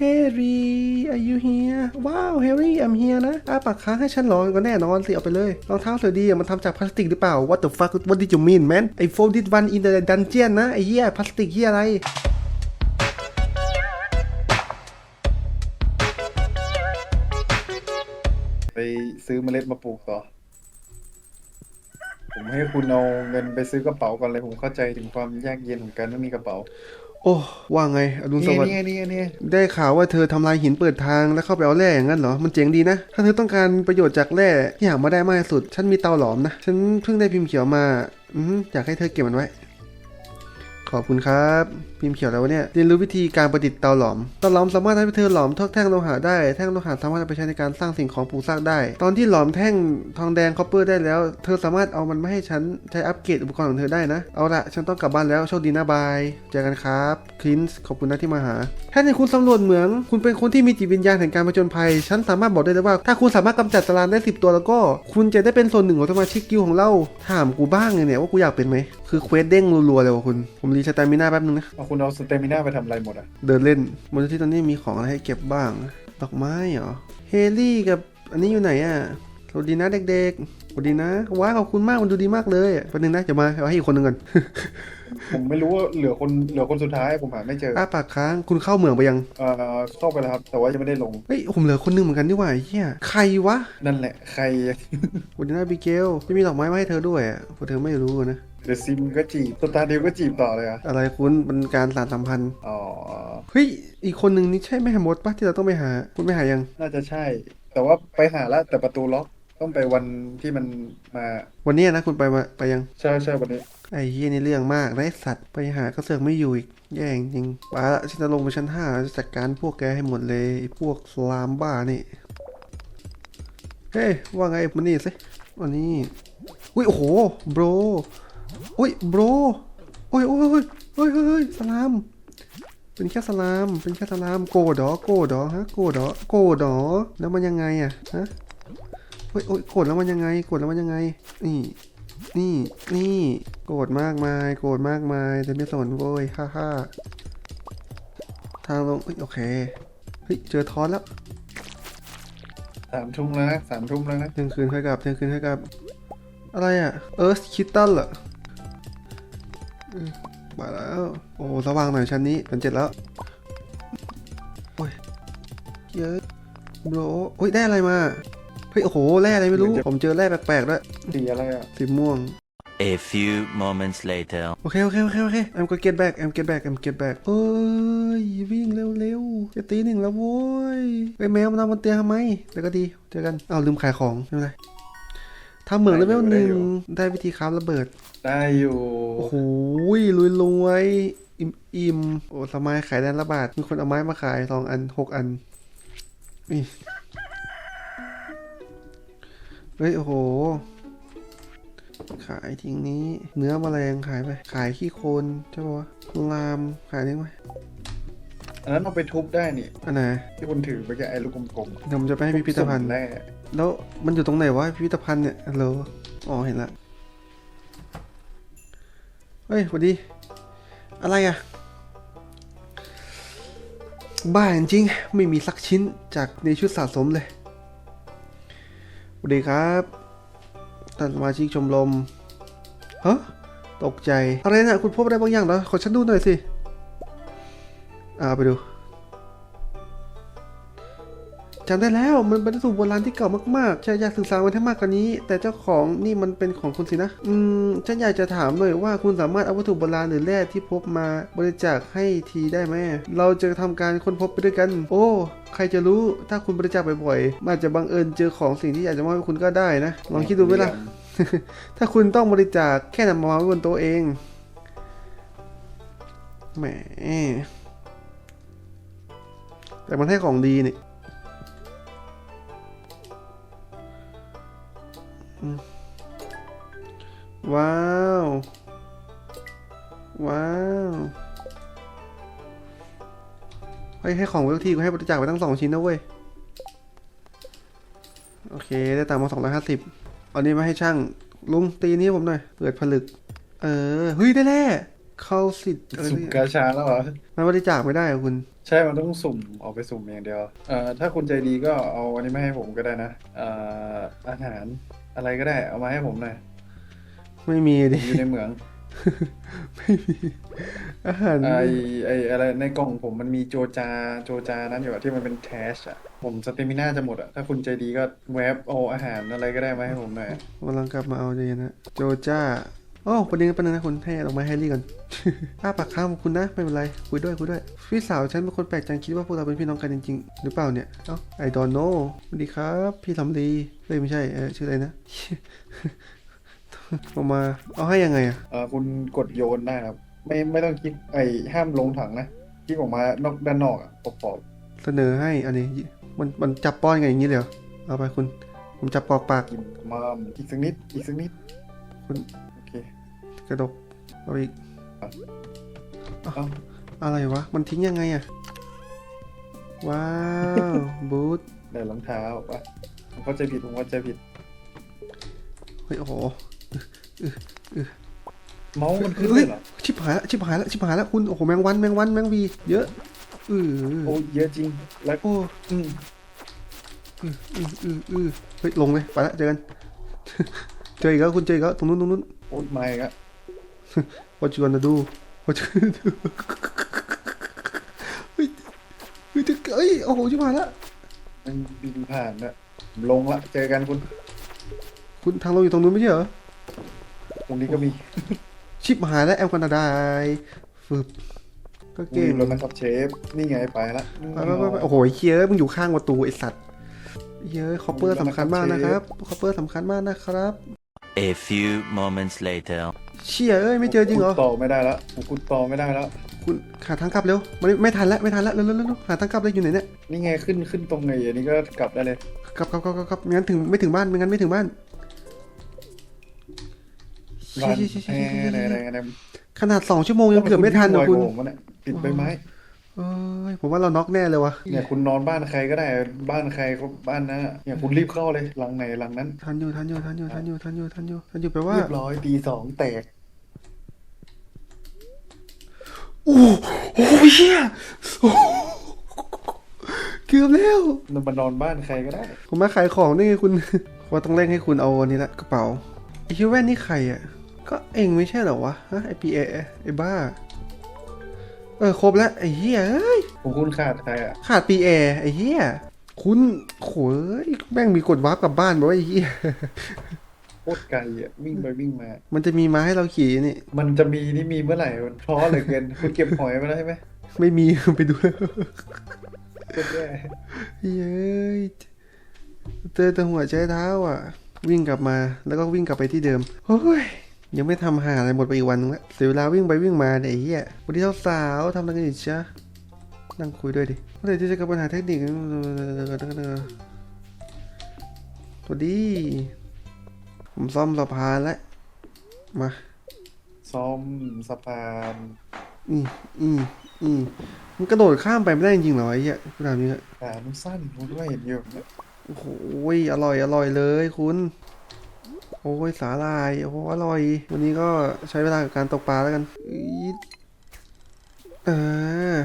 Harry are you here ว้าว Harry I'm here นะอ้าปากค้างให้ฉันหรอก็แน่นอนสิเอาไปเลยรองเท้าสวยดีมันทำจากพลาสติกหรือเปล่า What the fuck What did you mean man I found this one in the dungeon นะไอ้เหี้ยพลาสติกเหี้ยอะไรไปซื้อเมล็ดมาปลูกต่อ ผมให้คุณเอาเงินไปซื้อกระเป๋าก่อนเลย ผมเข้าใจถึงความยากเย็นของการไม่มีกระเป๋า โอ้ว่าไงอรุณสนี่วัสดิ์นี่นี่นี่ได้ข่าวว่าเธอทำลายหินเปิดทางแล้วเข้าไปเอาแร่อย่างนั้นเหรอ มันเจ๋งดีนะ ถ้าเธอต้องการประโยชน์จากแร่ที่หามาได้มากที่สุด ฉันมีเตาหลอมนะ ฉันเพิ่งได้พิมพ์เขียวมา อืมอยากให้เธอเก็บมันไว้ ขอบคุณครับ พิมพ์เขียวแล้ววะเนี่ยเรียนรู้วิธีการประดิษฐ์เตาหลอมเตาหลอมสามารถทำให้เธอหลอมทอกแท่งโลหะได้แท่งโลหะสามารถไปใช้ในการสร้างสิ่งของปลูกสร้างได้ ตอนที่หลอมแท่งทองแดงคอปเปอร์ได้แล้ว เธอสามารถเอามันมาให้ฉันใช้อัปเกรดอุปกรณ์ของเธอได้นะเอาละฉันต้องกลับบ้านแล้วโชคดีนะบายเจอกันครับคลินส์ขอบคุณนะที่มาหาถ้าในคุณสำรวจเหมือง คุณเป็นคนที่มีจิตวิญญาณแห่งการผจญภัย ฉันสามารถบอกได้เลยว่า ถ้าคุณสามารถกำจัดสลามได้ 10 ตัวแล้วก็ คุณจะได้เป็นส่วนหนึ่งของสมาชิกกิลด์ของเรา ถามกูบ้างเลยเนี่ยว่ากูอยากเป็นไหม คือเควสเด้งรัวๆเลยว่ะคุณ ผมรีสตามิน่าแป๊บนึงนะ เอาคุณเอาสเตมิน่าไปทำอะไรหมดอะ เดินเล่นบนที่ตอนนี้มีของอะไรให้เก็บบ้าง ดอกไม้เหรอ เฮลี่กับอันนี้อยู่ไหนอะสวัสดีนะเด็กๆสวัสดีนะ ว้าวขอบคุณมาก มันดูดีมากเลยแป๊บนึงนะจะมาเอาให้อีกคนหนึ่งก่อน ผมไม่รู้ว่าเหลือคนเหลือคนสุดท้ายผมหาไม่เจออ้าปากค้าง คุณเข้าเหมืองไปยัง เอ่อเข้าไปแล้วครับ แต่ว่ายังไม่ได้ลง เฮ้ย ผมเหลือคนหนึงเหมือนกันนี่หว่าไอ้เฮียใครวะ นั่นแหละ ใคร สวัสดีนะบิเกลจะมีดอกไม้มาให้เธอด้วยอะเพราะเธอไม่รู้นะ เดอะซิมก็จีบสตาร์เดียวก็จีบต่อเลยอะอะไรคุณเป็นการสานสัมพันธ์อ๋อ เฮ้ยอีกคนหนึ่งนี่ใช่แม่มดปะที่เราต้องไปหา คุณไปหายัง น่าจะใช่ แต่ว่าไปหาแล้วแต่ประตูล็อกต้องไปวันที่มันมาวันเนี้ยนะคุณไปมาไปยัง ใช่ใช่วันนี้ไอ้เฮียนี่เรื่องมากไร้สัตว์ไปหาก็เสือกไม่อยู่อีก แย่จริงไปละฉันจะลงไปชั้นห้าจะจัดการพวกแกให้หมดเลยไอ้พวกสลามบ้านี่เฮ้ยว่าไงมันนี่สิวันนี้อุ้ยโอ้โหโบร อุ้ยโบรโอ้ยโอ้ยโอ้ยโอ้ยเฮ้ยเฮ้ยสลาม เป็นแค่สลาม เป็นแค่สลาม โกดอ โกดอฮะ โกดอ โกดอ แล้วมันยังไงอะฮะเฮ้ยโอ้ยโกรธแล้วมันยังไง โกรธแล้วมันยังไง นี่ นี่ นี่ โกรธมากมาย โกรธมากมายแต่ไม่สนโว้ยฮ่าฮ่าทางลงเอ้ยโอเค เฮ้ย เจอทอนแล้วสามทุ่มแล้วนะสามทุ่มแล้วนะเที่ยงคืนค่อยกลับเที่ยงคืนค่อยกลับ อะไรอะ เอิร์ธคิตตันเหรออื มมาแล้ว โอ้ระวังหน่อยชั้นนี้เป็นเจ็ดแล้ว โอ้ย เยอะโบรโอ้ยได้อะไรมา เฮ้ย โอ้โห แร่อะไรไม่รู้ ผมเจอแร่แปลกๆด้วย สีอะไรอะ สีม่วง A few moments later. โอเค โอเค โอเค โอเค I'm gonna get back I'm get back I'm get back เอ้ย วิ่งเร็วๆ จะตีหนึ่งแล้วโว้ยไปแมวมันนอนบนเตียงทำไมแต่ก็ดี เจอกันอ้าวลืมขายของไม่เป็นไร ทำเหมืองเลเวลหนึ่งได้วิธีคราฟระเบิด ได้อยู่ โอ้โหรวยรวยๆอิ่มอิ่มโอ้สมัยขายแดนละบาท มีคนเอาไม้มาขายสองอันหกอันนี่เฮ้ยโอ้โห ขายทิ้งนี้ เนื้อแมลงขายไป ขายขี้โคลนใช่ปะวะลามขายทิ้งไปอันนั้นเอาไปทุบได้นี่อันไหนที่คุณถือไปแกไอ้ลูกกลมๆเดี๋ยวผมจะไปให้พิพิธภัณฑ์สุ่มแร่ แล้วมันอยู่ตรงไหนวะพิพิธภัณฑ์เนี่ยฮัลโหลอ๋อเห็นละเฮ้ยสวัสดี อะไรอะบ้าจริงไม่มีสักชิ้นจากในชุดสะสมเลยสวัสดีครับท่านสมาชิกชมรมฮะตกใจ อะไรนะคุณพบอะไรบางอย่างเหรอ ขอฉันดูหน่อยสิ อ่าไปดู จำได้แล้วมันเป็นวัตถุโบราณที่เก่ามากๆฉันอยากศึกษามันให้มากกว่านี้ แต่เจ้าของนี่มันเป็นของคุณสินะ อืมฉันอยากจะถามหน่อยว่าคุณสามารถเอาวัตถุโบราณหรือแร่ที่พบมาบริจาคให้ทีได้ไหมเราจะทำการค้นพบไปด้วยกัน โอ้ใครจะรู้ถ้าคุณบริจาคบ่อยๆมันอาจจะบังเอิญเจอของสิ่งที่อยากจะมอบให้คุณก็ได้นะ ลองคิดดูไหมล่ะ ถ้าคุณต้องบริจาคแค่นำมาวางไว้บนโต๊ะเอง แหม แต่มันให้ของดีนี่ ว้าว ว้าวเฮ้ยให้ของเวลทีกูให้บริจาคไปตั้งสองชิ้นนะเว้ย โอเค ได้ตามมาสองร้อยห้าสิบเอานี้มาให้ช่าง ลุงตีนี้ให้ผมหน่อย เปิดผลึก เออเฮ้ยได้แล้วเข้าสิทธิ์อะไรสุ่มเนี่ยกาชาแล้วเหรอ มันบริจาคไม่ได้เหรอคุณใใช่ มันต้องสุ่มออกไปสุ่มอย่างเดียว เอ่อ ถ้าคุณใจดีก็เอาอันนี้มาให้ผมก็ได้นะ เอ่อ อาหาร อะไรก็ได้ เอามาให้ผมหน่อยไม่มีผดิมอยู่ในเหมือง ไม่มีอาหารไอไออะไรในกล่องผมมันมีโจจาโจจานั้นอยู่อะที่มันเป็นแคชอะผมสเตมิน่าจะหมดอะถ้าคุณใจดีก็แวบเอาอาหารอะไรก็ได้มาให้ผมหน่อยกำลังกลับมาเอาใจเย็นนะโจจ้า โอ้ประเด็นประเด็นนะคุณให้ลงมาให้ลี่ก่อน อ้าปากค้างของคุณนะ ไม่เป็นไร คุยด้วยคุยด้วย พี่สาวฉันเป็นคนแปลกใจคิดว่าพวกเราเป็นพี่น้องกันจริงๆ หรือเปล่าเนี่ย เอ้าไอดอนโนสวัสดีครับ พี่สำลีเอ้ยไม่ใช่เออชื่ออะไรนะเอามาเอาให้ยังไงอะเออคุณกดโยนได้ครับ ไม่ไม่ต้องคิดไอห้ามลงถังนะคิดออกมานอกด้านนอกอะปอบเสนอให้อันนี้มันมันจับป้อนไงอย่างนี้เลยเหรอเอาไปคุณ ผมจับปอกปากๆกินมามอีกสักนิดอีกสักนิดคุณโอเค กระดกเอาอีกเอ้าอะไรวะ มันทิ้งยังไงอะว้าวบูทได้รองเท้าปะผมเข้าใจผิดผมเข้าใจผิดเฮ้ยโอ้โหเมาส์มันขึ้นเลยเหรอชิบหายละชิบหายละชิบหายละคุณโอ้โหแมงวันแมงวันแมงวีเยอะอือโอ้เยอะจริงแล้วโอ้อืมอืออืออืออือเฮ้ยลงเลยไปละเจอกันเจออีกแล้วคุณเจออีกแล้วตรงนู้นตรงนู้นโอ้ยไม่ก็ What you gonna do What you gonna do เฮ้ยเฮ้ยจะเอ้ยโอ้โหชิบหายละมันบินผ่านนะผมลงละเจอกันคุณคุณทางลงอยู่ตรงนู้นไม่ใช่เหรอตรงนี้ก็มีชิบหายแล้วแอมกันนาไดฟึบก็เก่งแล้วนะครับเชฟนี่ไงไปละไปไปไปไปโอ้โหไอ้เคียมึงอยู่ข้างประตูไอสัตว์เย้ยคอปเปอร์สำคัญมากนะครับคอปเปอร์สำคัญมากนะครับ A few moments later. เชี่ยเอ้ยไม่เจอจริงเหรอผมขุดต่อไม่ได้แล้วผมขุดต่อไม่ได้แล้วคุณหาทางกลับเร็วมันไม่ไม่ทันแล้วไม่ทันแล้วเร็วเร็วเร็วเร็วหาทางกลับเลยอยู่ไหนเนี่ยนี่ไงขึ้นขึ้นตรงไงอันนี้ก็กลับได้เลยกลับกลับกลับกลับกลับไม่งั้นถึงไม่ถึงบ้านไม่งั้นไม่ถึงบ้านบ้านเชี่ยเชี่ยเชี่ยแหเชี่ยนเชี่ยไหนเชี่ยไหนไหนขนาดสองชั่วโมงยังเกือบไม่ทันนะคุณทำไมวิ่งไวกว่าผมวะเนี่ยปิดใบไม้ เอ้ยผมว่าเราน็อกแน่เลยวะเนี่ยคุณนอนบ้านใครก็ได้บ้านใครก็บ้านนั้นอะเนี่ยคุณรีบเข้าเลยหลังไหนหลังนั้นทันอยู่ทันอยู่ทันอยู่ทันอยู่ทันอยู่ทันอยู่ทันอยู่แปลว่าเรียบร้อยตีสองแตกโอ้โหโอ้โหเชี่ยโอ้โหเกือบแล้วมานอนบ้านใครก็ได้ ผมมาขายของนี่ไงคุณว่าต้องเร่งให้คุณเอาอันนี้ละกระเป๋าไอคิวแว่นนี่ใครอะก็เองไม่ใช่เหรอวะฮะไอพีเอไอบ้า เออครบแล้วไอเฮียเอ้ยผมคุณขาดใครอะขาดปีเอไอเฮียคุณโขยแม่งมีกดวาร์ปกลับบ้านบอกว่าไอเฮียโคตรไกลอะวิ่งไปวิ่งมา มันจะมีม้าให้เราขี่นี่ มันจะมีนี่มีเมื่อไหร่มันท้อเหลือเกินคุณเก็บหอยมาแล้วใช่ไหมไม่มีไปดูแล้วโคตรแย่เย้ยเจอแต่หัวใจเท้าอะ วิ่งกลับมาแล้วก็วิ่งกลับไปที่เดิมโอ้ย ยังไม่ทำหาอะไรหมดไปอีกวันนึงละเสียเวลาวิ่งไปวิ่งมาเนี่ยไอ้เหี้ยวันนี้สาวๆทำอะไรกันอีกจ๊ะนั่งคุยด้วยดิเมื่อไหร่ที่จะกลับปัญหาเทคนิคสวัสดี ผมซ่อมสะพานแล้ว มาซ้อมสะพาน อืมอืมอืมมันกระโดดข้ามไปไม่ได้จริงๆเหรอไอ้เหี้ยกูถามนี้เถอะขามันสั้นคุณก็เห็นอยู่เนี่ยโอ้โหอร่อยอร่อยเลยคุณ โอ้ยสาลาย โอ้โหอร่อย วันนี้ก็ใช้เวลากับการตกปลาแล้วกันอี๊ดเออ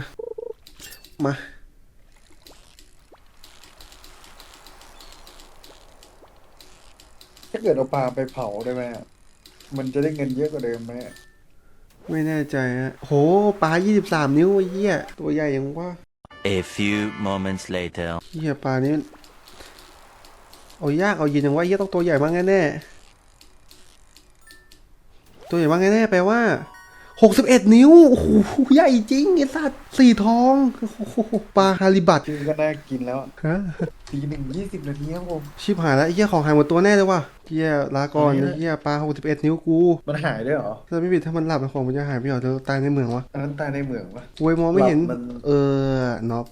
มาถ้าเกิดเอาปลาไปเผาได้ไหมอะมันจะได้เงินเยอะกว่าเดิมไหมอะไม่แน่ใจฮะโห ปลา 23 นิ้วไอ้เหี้ยตัวใหญ่ยังว่า A few moments later. เหี้ยปลานี้ เอายากเอาเย็นยังว่าเหี้ยต้องตัวใหญ่มากแน่ๆ ตัวใหญ่มากแน่ๆแปลว่า61นิ้ว โอ้โห ใหญ่จริงไอ้สัตว์สี่ทอง โอ้โห ปลาฮาริบัตชื่อก็น่ากินแล้วอะฮะ ตีหนึ่งยี่สิบนาทีครับผม ชิบหายแล้วไอ้เหี้ยของหายหมดตัวแน่เลยว่ะเหี้ยลาก่อนอันนี้ไอ้นะเหี้ยปลา61นิ้วกูมันหายด้วยเหรอ ถ้าไม่ผิดถ้ามันหลับของมันจะหายไปเหรอเธอตายในเมืองวะอันนั้นตายในเหมืองปะ โวยมองไม่เห็น หลับมัน เออน็อก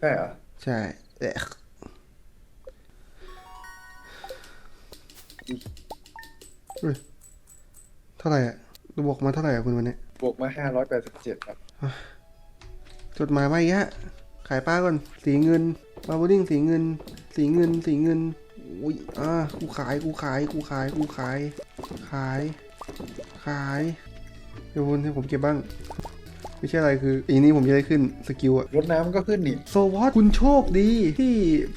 ใช่เหรอ ใช่เอ๊ะเฮ้ยเท่าไหร่อะระบอกมาเท่าไหร่อะคุณวันนี้บวกมาห้าร้อยแปดสิบเจ็ดครับจดหมายมาอีกฮะขายปลาก่อนสีเงินปลาบูดิ้งสีเงิน สีเงิน สีเงินอุ้ยอ่ากูขายกูขายกูขายกูขาย ขาย ขายเดี๋ยวคุณให้ผมเก็บบ้าง ไม่ใช่อะไรคืออีนี้ผมจะได้ขึ้นสกิลอะรถน้ำก็ขึ้นนี่ โซวอตคุณโชคดี ที่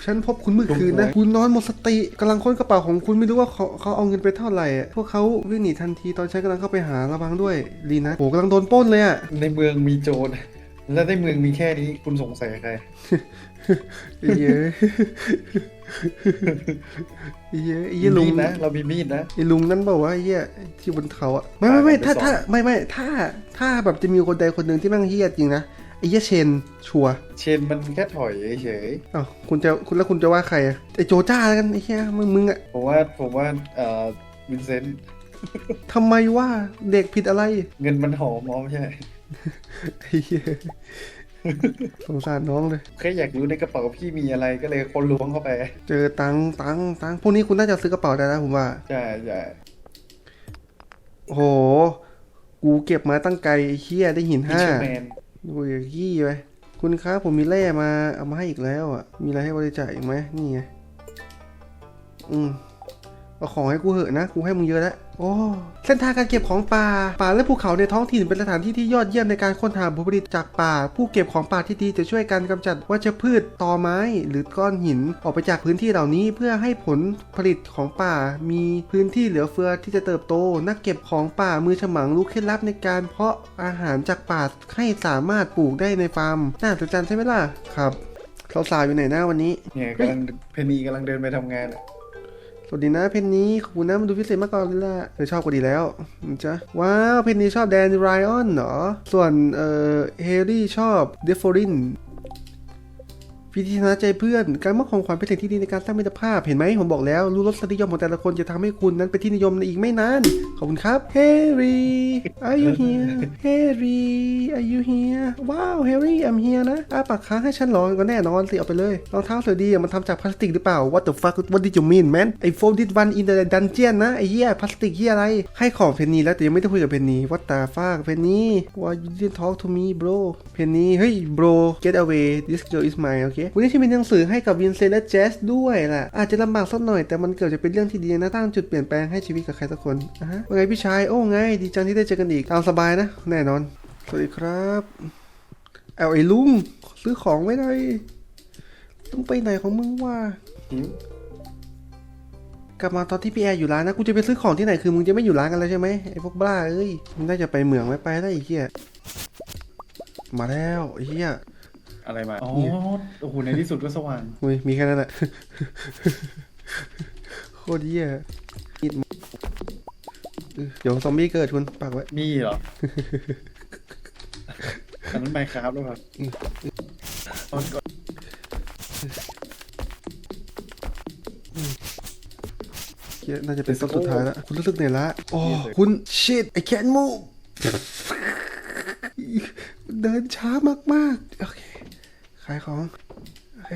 ฉันพบคุณเมื่อคืนนะโอ้โหคุณนอนหมดสติกำลังค้นกระเป๋าของคุณไม่รู้ว่าเขาเขาเอาเงินไปเท่าไหร่อะพวกเขาวิ่งหนีทันทีตอนฉันกำลังเข้าไปหาระวังด้วยลีนะโหกำลังโดนปล้นเลยอะในเมืองมีโจร แล้วในเมืองมีแค่นี้คุณสงสัยใครไอ้เหี้ย ไอ้เหี้ยไอ้เหี้ยลุงมีดนะ เรามีมีดนะ ไอ้ลุงนั่นบอกว่าไอ้เหี้ยที่บนเขาอะไม่ไม่ไม่ไปถ้าสอนถ้าไม่ไม่ถ้าถ้าแบบจะมีคนใดคนหนึ่งที่แม่งเหี้ยจริงนะไอ้เหี้ยเชนชัวร์เชนมันแค่ถอยเฉยอ้าวคุณจะคุณแล้วคุณจะว่าใครอะไอ้โจจ้าแล้วกันไอ้เหี้ยมึงมึงอะๆผมว่าผมว่าเอ่อวินเซนต์ทำไมว่าเด็กผิดอะไรเงินมันหอมอ๋อไม่ใช่ไอ้เหี้ย สงสารน้องเลยแค่อยากรู้ในกระเป๋าพี่มีอะไรก็เลยคนล้วงเข้าไป เจอตังค์ตังค์ตังค์พวกนี้คุณน่าจะซื้อกระเป๋าได้นะผมว่า ใช่ใช่โอ้โห กูเก็บมาตั้งไกลไอ้เหี้ยได้หินพิห้าชแมนดูอย่าขี้ไปคุณครับผมมีแร่มาเอามาให้อีกแล้วอะ มีอะไรให้บริจาคอีกไหมนี่ไง อืมเอาของให้กูเหอะนะ กูให้มึงเยอะแล้ว โอ้เส้นทางการเก็บของป่า ป่าและภูเขาในท้องถิ่นเป็นสถานที่ที่ยอดเยี่ยมในการค้นหาผลผลิตจากป่า ผู้เก็บของป่าที่ดีจะช่วยกันกำจัดวัชพืชตอไม้ หรือก้อนหินออกไปจากพื้นที่เหล่านี้ เพื่อให้ผลผลิตของป่า มีพื้นที่เหลือเฟือที่จะเติบโต นักเก็บของป่ามือฉมังรู้เคล็ดลับในการเพาะอาหารจากป่าให้สามารถปลูกได้ในฟาร์มน่าสนใจใช่ไหมล่ะครับสาวๆอยู่ไหนหน้าวันนี้เนี่ยกำลังเพนนีกำลังเดินไปทำงานอะ สวัสดีนะเพนนี้ขอบคุณนะมันดูพิเศษมากกว่าเลยล่ะเธอชอบก็ดีแล้วนะจ๊ะว้าวเพนนี้ชอบแดนไรออนเหรอ ส่วนเอ่อเฮรี่ชอบเดฟอริน วิธีชนะใจเพื่อน การมอบของขวัญเป็นสิ่งที่ดีในการสร้างมิตรภาพ เห็นไหมผมบอกแล้ว รู้รสนิยมของแต่ละคนจะทำให้คุณนั้นเป็นที่นิยมในอีกไม่นาน ขอบคุณครับเฮรี่ are you here เฮรี่ are you here ว้าวเฮรี่ I'm here นะอาปากค้างให้ฉันหรอก็แน่นอนสิเอาไปเลยรองเท้าสวยดีมันทำจากพลาสติกหรือเปล่า What the fuck What did you mean man ไอ้ folded one in the dungeon นะไอ้เหี้ยพลาสติกเหี้ยอะไร ให้ของเพนนีแล้วแต่ยังไม่ได้คุยกับเพนนี What the fuck เพนนี Why you didn't talk to me bro เพนนีเฮ้ย bro get away this girl is mine โอเควันนี้ฉันมีหนังสือให้กับวินเซนและเจสด้วยล่ะอาจจะลำบากสักหน่อยแต่มันเกือบจะเป็นเรื่องที่ดีนะตั้งจุดเปลี่ยนแปลงให้ชีวิตกับใครสักคนอะฮะว่าไงพี่ชายโอ้ไง ดีจังที่ได้เจอกันอีกตามสบายนะ แน่นอน สวัสดีครับเอาไอ้ลุงซื้อของไว้หน่อยต้องไปไหนของมึงวะหิวกลับมาตอนที่พี่แอร์อยู่ร้านนะ กูจะไปซื้อของที่ไหนคือมึงจะไม่อยู่ร้านกันแล้วใช่ไหมไอ้พวกบ้าเอ้ยมึงน่าจะไปเหมืองไม่ไปได้วไอ้เหี้ยมาแล้วไอ้เหี้ย อะไรมา อ๋อ โอ้โห ในที่สุดก็สว่าง อุ้ย มีแค่นั้นแหละ โคตรเหี้ยมีดเออเดี๋ยวซอมบี้เกิดคุณปากไว้ มีเหรอ อันนั้นไมค์ครับด้วยครับตอนก่อนเหี้ยน่าจะเป็นตัวสุดท้ายแล้ว คุณรู้สึกเหนื่อยละโอ้คุณ shit I can't move เดินช้ามาก ๆ โอเค ขายของโอเค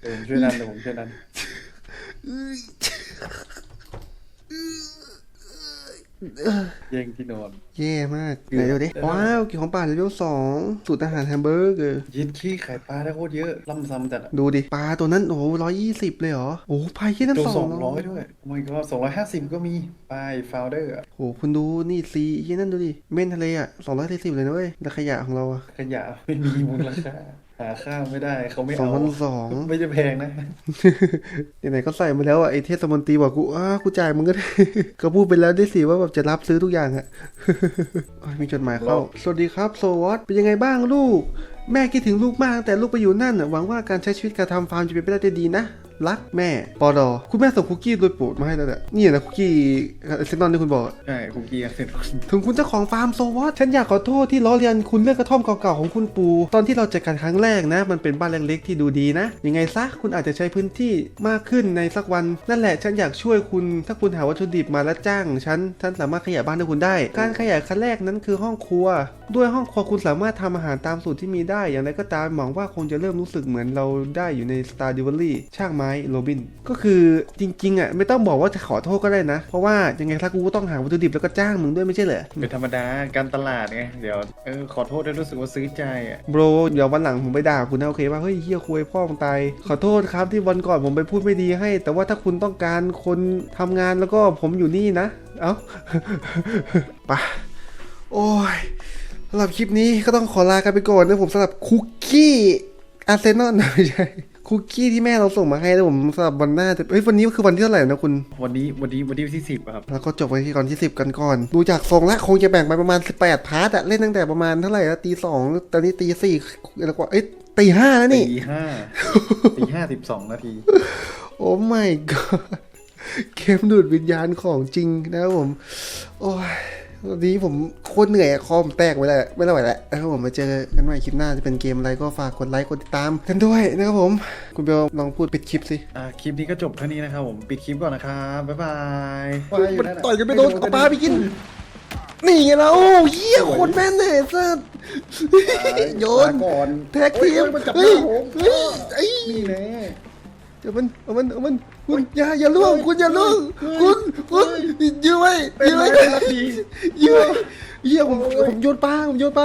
เดี๋ยวผมช่วยนั้นเดี๋ยวผมช่วยนั้น แย่งที่นอน แย่มากไหนดูดิ ว้าวกินของป่าเลเวลสองสูตรอาหารแฮมเบอร์เกอร์ยิดขี้ไข่ปลาได้โคตรเยอะล่ำซ้ำจัดอะดูดิ ปลาตัวนั้น โอ้โหร้อยยี่สิบเลยเหรอ โอ้โหพายแค่นั้นตัวสสอองงร้อยด้วยโอ้ยก็สองร้อยห้าสิบก็มีปลายฟาวเดอร์อะโอ้โหคุณดูนี่ซีแค่นั้นดูดิ เม่นทะเลอะสองร้อยสี่สิบเลยนะเว้ยแล้วขยะของเราอะขยะไม่มีมูลค่า หาข้าวไม่ได้เขาไม่สองเอาพันสอง ไม่จะแพงนะ ไหนๆก็ใส่มาแล้วอะไอเทศมนตรีบอกกูอ้ากูจ่ายมึงก็ได้ ก็พูดไปแล้วได้สิว่าแบบจะรับซื้อทุกอย่างอะอ้าวมีจดหมายเข้า สวัสดีครับโซวอตเป็นยังไงบ้างลูก แม่คิดถึงลูกมากตั้งแต่ลูกไปอยู่นั่นน่ะหวังว่าการใช้ชีวิตการทำฟาร์มจะเป็นไปได้ด้วยดีนะ รักแม่ปอดอคุณแม่ส่งคุกกี้โดยโปรดมาให้แล้วแหละนี่นะคุกกี้เซนตอนที่คุณบอกอะใช่คุกกี้เสร็จถึงคุณเจ้าของฟาร์มโซวอตฉันอยากขอโทษที่ล้อเลียนคุณเรื่องกระท่อมเก่าๆของคุณปู่ตอนที่เราเจอกันครั้งแรกนะ มันเป็นบ้านเล็กๆที่ดูดีนะ ยังไงซะคุณอาจจะใช้พื้นที่มากขึ้นในสักวัน นั่นแหละฉันอยากช่วยคุณ ถ้าคุณหาวัตถุดิบมาแล้วจ้างฉันฉันสามารถขยายบ้านให้คุณได้ การขยายขั้นแรกนั้นคือห้องครัว ด้วยห้องครัวคุณสามารถทำอาหารตามสูตรที่มีได้ อย่างไรก็ตามหวังว่าคงจะเริ่มรู้สึกเหมือนเราได้อยู่ใน Star d e v a l l y ช่างไม้โรบิน ก็คือจริงๆอะไม่ต้องบอกว่าจะขอโทษก็ได้นะ เพราะว่ายังไงถ้ากูก็ต้องหาวัตถุดิบแล้วก็จ้างมึงด้วยไม่ใช่เหรอเป็นธรรมดาการตลาดไงเดี๋ยวเออขอโทษด้วยรู้สึกว่าซื้อใจอะโบรเดี๋ยววันหลังผมไปด่าคุณนะโอเคป่ะเฮ้ยเฮียคุยพ่อมึงตายขอโทษครับที่วันก่อนผมไปพูดไม่ดีให้ แต่ว่าถ้าคุณต้องการคนทำงานแล้วก็ผมอยู่นี่นะ เอ้าไปโอ้ยสำหรับคลิปนี้ก็ต้องขอลากันไปก่อนนะผมสำหรับคุกกี้อาร์เซนอลไม่ใช่ คุกกี้ที่แม่เราส่งมาให้นะผมสำหรับวันหน้าจะเฮ้ยวันนี้คือวันที่เท่าไหร่นะคุณ วันนี้วันนี้วันที่ที่สิบครับ แล้วก็จบไปที่ก่อนที่สิบกันก่อน ดูจากทรงแล้วคงจะแบ่งไปประมาณ18พาร์ทอะเล่นตั้งแต่ประมาณเท่าไหร่แล้วตีสองตอนนี้ตีสี่แล้วกว่าเอ้ยตีห้าแล้วนี่ตีห้าตีห้าสิบสองนาที โอ้ my god เกมดูดวิญญาณของจริงนะครับผม โอ้ย วันนี้ผมโคตรเหนื่อยอะคอมแตกไปแล้วไม่ไหวแล้วนะครับผมมาเจอกันใหม่คลิปหน้าจะเป็นเกมอะไรก็ฝากกดไลค์กดติดตามกันด้วยนะครับผม คุณเบลลองพูดปิดคลิปสิอ่าคลิปนี้ก็จบเท่านี้นะครับผมปิดคลิปก่อนนะครับบ๊ายบายมันต่อยกันไม่โดนเอาปลาไปกินนี่ไงเราเฮียโคตรแม่นเลยสัสโยนลาก่อนแท็กทีมโอ้ยมันจับหเฮ้ยน้าผมเฮ้ยไอ้นี่แน่เดี๋ยวมันเอามันเอามัน คุณอย่าอย่าล่วงคุณอย่าล่วงคุณคุณยื้อไว้ยื้อไว้เป็นไรรักดียื้อไว้เฮียผมผมโยนปลาผมโยนปลา